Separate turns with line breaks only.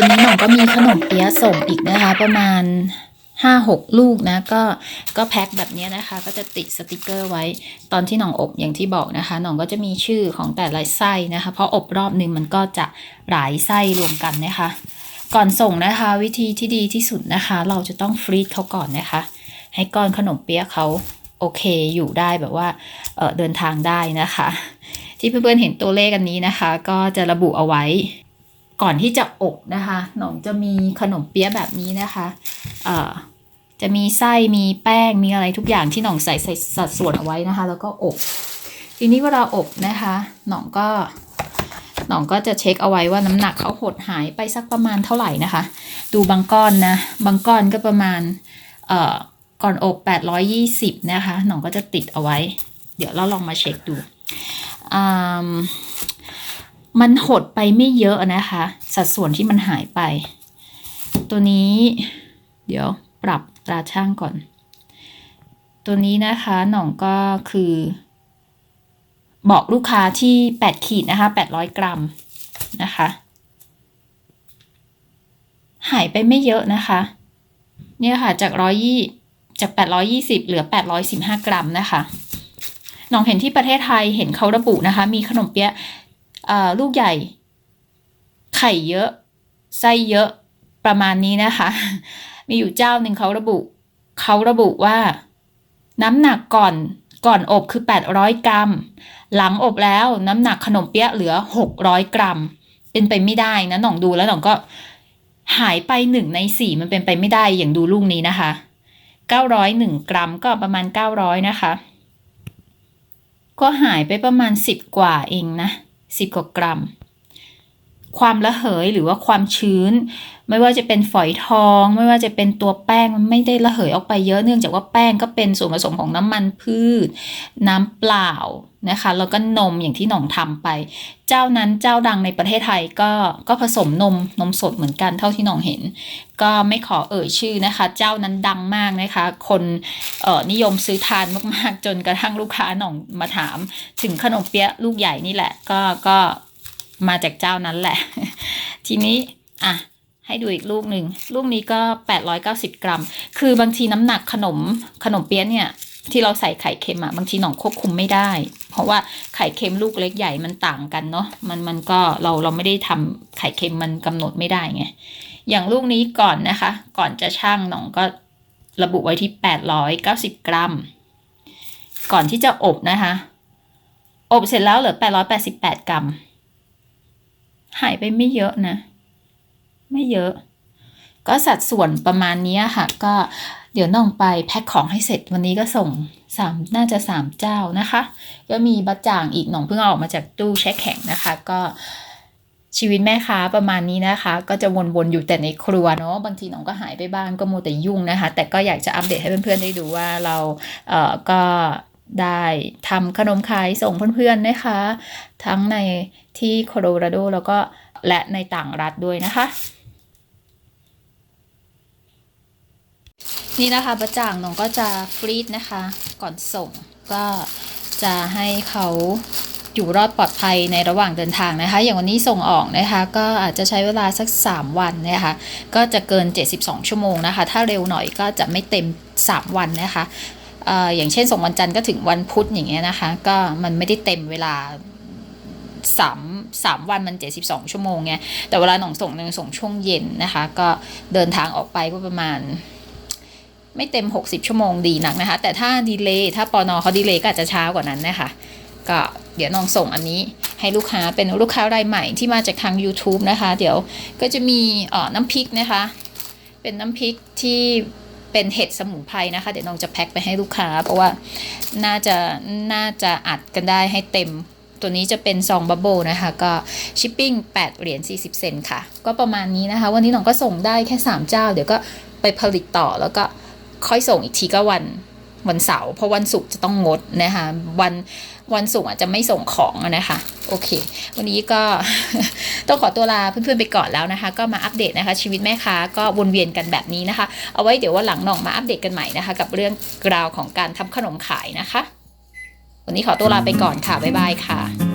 วันนี้หน่องก็มีขนมเปี๊ยะส่งอีกนะคะ ประมาณ5-6ลูกนะก็ก็แพ็คแบบนี้นะคะ ก็จะติดสติกเกอร์ไว้ตอนที่หน่องอบอย่างที่บอกนะคะหน่องก็จะมีชื่อของแต่ละไส้นะคะ เพราะอบรอบนึงมันก็จะหลายไส้รวมกันนะคะ ก่อนส่งนะคะ วิธีที่ดีที่สุดนะคะ เราจะต้องฟรีซเขาก่อนนะคะ ให้ก้อนขนมเปี๊ยะเขาโอเคอยู่ได้แบบว่าเเดินทางได้นะคะ ที่เพื่อนๆเห็นตัวเลขอันนี้นะคะ ก็จะระบุเอาไว้ ก่อนที่จะอบนะคะหนองจะมีขนมเปี๊ยะแบบนี้นะคะเอ่อจะมีไส้มีแป้งมีอะไรทุกอย่างที่หน่องใส่ใส่สัดส่วนเอาไว้นะคะ แล้วก็อบทีนี้เวลาอบนะคะหน่องก็หน่องก็จะเช็คเอาไว้ว่าน้ำหนักเขาหดหายไปสักประมาณเท่าไหร่นะคะ ดูบางก้อนนะบางก้อนก็ประมาณเอ่อก่อนอบ 820 นะคะหน่องก็จะติดเอาไว้ เดี๋ยวเราลองมาเช็คดูอ่า มันหดไปไม่เยอะนะคะ สัดส่วนที่มันหายไป ตัวนี้ เดี๋ยวปรับตราช่างก่อน ตัวนี้นะคะหนองก็คือ บอกลูกค้าที่ 8 ขีดนะคะ800 กรัมนะคะ หายไปไม่เยอะนะคะ เนี่ยค่ะจากร้อยยี่จาก 820 เหลือ 815 กรัมนะคะน้องเห็นที่ประเทศไทยเห็นเขาระบุนะคะ มีขนมเปี๊ยะ ลูกใหญ่ ไข่เยอะไส้เยอะประมาณนี้นะคะ มีอยู่เจ้าหนึ่งเขาระบุเขาระบุว่า น้ำหนักก่อนก่อนอบคือ 800 กรัม หลังอบแล้วน้ำหนักขนมเปี๊ยะเหลือ 600 กรัม เป็นไปไม่ได้นะหน่องดูแล้วหน่องก็หายไปหนึ่งในสี่มันเป็นไปไม่ได้อย่างดูลูกนี้นะคะ 901 กรัมก็ประมาณ 900 นะคะ ก็หายไปประมาณ 10 กว่าเองนะ psicogram ความระเหยหรือว่าความชื้น ไม่ว่าจะเป็นฝอยทอง ไม่ว่าจะเป็นตัวแป้งมันไม่ได้ระเหยออกไปเยอะเนื่องจากว่าแป้งก็เป็นส่วนผสมของน้ำมันพืช น้ำเปล่านะคะแล้วก็นมอย่างที่หน่องทำไป เจ้านั้นเจ้าดังในประเทศไทยก็ก็ผสมนมนมสดเหมือนกันเท่าที่หน่องเห็น ก็ไม่ขอเอ่ยชื่อนะคะ เจ้านั้นดังมากนะคะ คนเอ่อนิยมซื้อทานมากๆ จนกระทั่งลูกค้าหน่องมาถาม ถึงขนมเปี๊ยะลูกใหญ่นี่แหละ ก็ก็ มาจากเจ้านั้นแหละ ทีนี้อะให้ดูอีกลูกหนึ่งลูกนี้ก็ 890 กรัม คือบางทีน้ำหนักขนมขนมเปี๊ยะเนี่ยที่เราใส่ไข่เค็มอะบางทีหนองควบคุมไม่ได้ เพราะว่าไข่เค็มลูกเล็กใหญ่มันต่างกันเนาะมันมันก็เราเราไม่ได้ทำไข่เค็มมันกำหนดไม่ได้ไงอย่างลูกนี้ก่อนนะคะ ก่อนจะช่างหนองก็ระบุไว้ที่ 890 กรัม ก่อนที่จะอบนะคะ อบเสร็จแล้วเหลือ 888 กรัม หายไปไม่เยอะนะ ไม่เยอะ ก็สัดส่วนประมาณนี้ค่ะ ก็เดี๋ยวน้องไปแพ็คของให้เสร็จวันนี้ก็ส่งสามน่าจะสามเจ้านะคะ ก็มีบัจจ่างอีกหน่องเพิ่งอออกมาจากตู้แช่แข็งนะคะ ก็ชีวิตแม่ค้าประมาณนี้นะคะ ก็จะวนๆอยู่แต่ในครัวเนาะบางทีน้องก็หายไปบ้างก็มัวแต่ยุ่งนะคะ แต่ก็อยากจะอัปเดตให้เพื่อนๆได้ดูว่าเราเอ่อก็ ได้ทำขนมขายส่งเพื่อนๆนะคะ ทั้งในที่โคโลราโดแล้วก็และในต่างรัฐด้วยนะคะ นี่นะคะประจ่างน้องก็จะฟรีดนะคะ ก่อนส่งก็จะให้เขาอยู่รอดปลอดภัยในระหว่างเดินทางนะคะ อย่างวันนี้ส่งออกนะคะ ก็อาจจะใช้เวลาสัก 3 วันนะคะ ก็จะเกิน 72 ชั่วโมงนะคะ ถ้าเร็วหน่อยก็จะไม่เต็ม 3 วันนะคะ อย่างเช่นส่งวันจันทร์ก็ถึงวันพุธอย่างเงี้ยนะคะ ก็มันไม่ได้เต็มเวลาสามสามวันมันเจ็ดสิบสองชั่วโมงไงแต่เวลาหนองส่งหนึ่งส่งช่วงเย็นนะคะ ก็เดินทางออกไปก็ประมาณ ไม่เต็ม 60 ชั่วโมงดีนักนะคะ แต่ถ้าดีเลย์ถ้าปอนอเขาดีเลย์ก็อาจจะช้ากว่านั้นนะคะก็เดี๋ยวน้องส่งอันนี้ให้ลูกค้าเป็นลูกค้ารายใหม่ที่มาจากทาง YouTube นะคะ เดี๋ยวก็จะมีน้ำพริกนะคะ เป็นน้ำพริกที่ เป็นเห็ดสมุนไพรนะคะ เดี๋ยวน้องจะแพ็คไปให้ลูกค้า เพราะว่าน่าจะน่าจะอัดกันได้ให้เต็ม ตัวนี้จะเป็นซองบับเบิลนะคะ ก็ชิปปิ้ง8เหรียญ40 เซนค่ะ ก็ประมาณนี้นะคะ วันนี้น้องก็ส่งได้แค่ 3 เจ้า เดี๋ยวก็ไปผลิตต่อแล้วก็ค่อยส่งอีกทีก็วันวันเสาร์เพราะวันศุกร์จะต้องงดนะคะวัน วันศุกร์อาจจะไม่ส่งของนะคะ โอเค วันนี้ก็ต้องขอตัวลาเพื่อนๆไปก่อนแล้วนะคะ ก็มาอัปเดตนะคะ ชีวิตแม่ค้าก็วนเวียนกันแบบนี้นะคะ เอาไว้เดี๋ยววันหลังหน่องมาอัปเดตกันใหม่นะคะ กับเรื่องราวของการทำขนมขายนะคะ วันนี้ขอตัวลาไปก่อนค่ะบ๊ายบายค่ะ